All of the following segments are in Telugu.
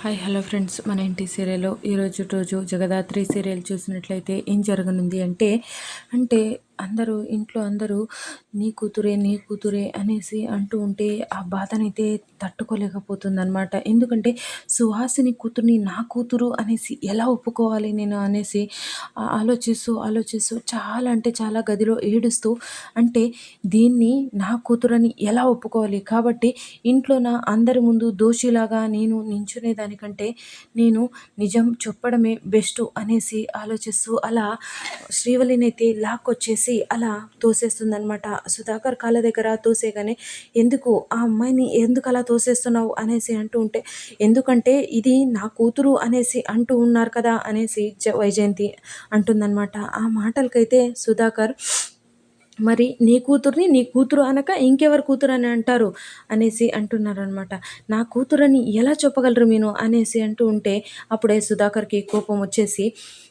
Hi hello friends. మన ఇంటి సీరియల్లో ఈరోజు రోజు జగదాత్రి సీరియల్ చూసినట్లయితే ఏం జరగనుంది అంటే అంటే అందరూ ఇంట్లో అందరూ నీ కూతురే నీ కూతురే అనేసి అంటూ ఉంటే ఆ బాధనైతే తట్టుకోలేకపోతుందనమాట ఎందుకంటే సుహాసిని కూతుర్ని నా కూతురు అనేసి ఎలా ఒప్పుకోవాలి నేను అనేసి ఆలోచిస్తూ ఆలోచిస్తూ చాలా అంటే చాలా గదిలో ఏడుస్తూ అంటే దీన్ని నా కూతురని ఎలా ఒప్పుకోవాలి? కాబట్టి ఇంట్లో నా అందరి ముందు దోషిలాగా నేను నించునే దానికంటే నేను నిజం చెప్పడమే బెస్ట్ అనేసి ఆలోచిస్తూ అలా శ్రీవలినైతే లాక్కొచ్చేసి చేసి అలా తోసేస్తుందనమాట సుధాకర్ కాళ్ళ దగ్గర తోసేగానే ఎందుకు? ఆ అమ్మాయిని ఎందుకు అలా తోసేస్తున్నావు? అనేసి అంటూ ఉంటే ఎందుకంటే ఇది నా కూతురు అనేసి అంటూ ఉన్నారు కదా అనేసి వైజయంతి అంటుందన్నమాట. ఆ మాటలకైతే సుధాకర్ మరి నీ కూతుర్ని నీ కూతురు అనక ఇంకెవరు కూతురు అని అంటారు? అనేసి అంటున్నారనమాట నా కూతురని ఎలా చెప్పగలరు మీరు అనేసి అంటూ ఉంటే అప్పుడే సుధాకర్కి కోపం వచ్చేసి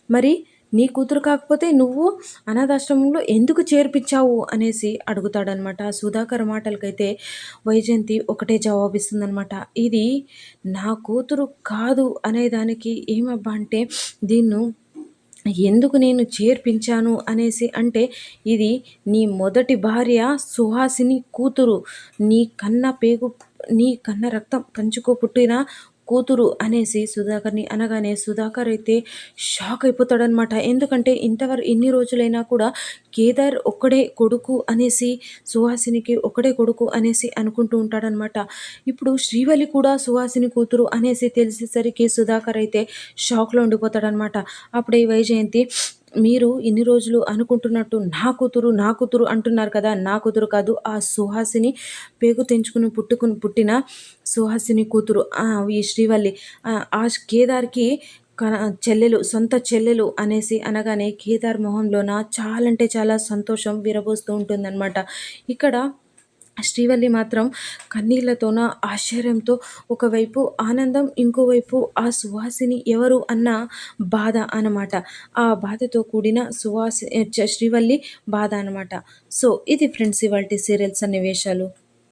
మరి నీ కూతురు కాకపోతే నువ్వు అనాథాశ్రమంలో ఎందుకు చేర్పించావు అనేసి అడుగుతాడనమాట సుధాకర్ మాటలకైతే వైజయంతి ఒకటే జవాబిస్తుందనమాట ఇది నా కూతురు కాదు అనేదానికి ఏమబ్బా అంటే దీన్ను ఎందుకు నేను చేర్పించాను అనేసి అంటే ఇది నీ మొదటి భార్య సుహాసిని కూతురు. నీ కన్న పేగు నీ కన్న రక్తం పంచుకో పుట్టిన కూతురు అనేసి సుధాకర్ని అనగానే సుధాకర్ అయితే షాక్ అయిపోతాడనమాట ఎందుకంటే ఇంతవరకు ఎన్ని రోజులైనా కూడా కేదార్ ఒక్కడే కొడుకు అనేసి సుహాసినికి ఒకడే కొడుకు అనేసి అనుకుంటూ ఉంటాడనమాట ఇప్పుడు శ్రీవల్లి కూడా సుహాసిని కూతురు అనేసి తెలిసేసరికి సుధాకర్ అయితే షాక్లో ఉండిపోతాడనమాట అప్పుడే వైజయంతి మీరు ఇన్ని రోజులు అనుకుంటున్నట్టు నా కూతురు నా కూతురు అంటున్నారు కదా నా కూతురు కాదు ఆ సుహాసిని పేగు తెంచుకుని పుట్టుకుని పుట్టిన సుహాసిని కూతురు ఈ శ్రీవల్లి. ఆ కేదార్కి చెల్లెలు సొంత చెల్లెలు అనేసి అనగానే కేదార్ మొహంలోన చాలా అంటే చాలా సంతోషం విరబోస్తూ ఉంటుందన్నమాట. ఇక్కడ శ్రీవల్లి మాత్రం కన్నీళ్ళతోన ఆశ్చర్యంతో ఒకవైపు ఆనందం ఇంకోవైపు ఆ సువాసిని ఎవరు అన్న బాధ అన్నమాట. ఆ బాధతో కూడిన సువాసి శ్రీవల్లి బాధ అనమాట సో ఇది ఫ్రెండ్స్ ఇవాళ సీరియల్స్ సన్నివేశాలు.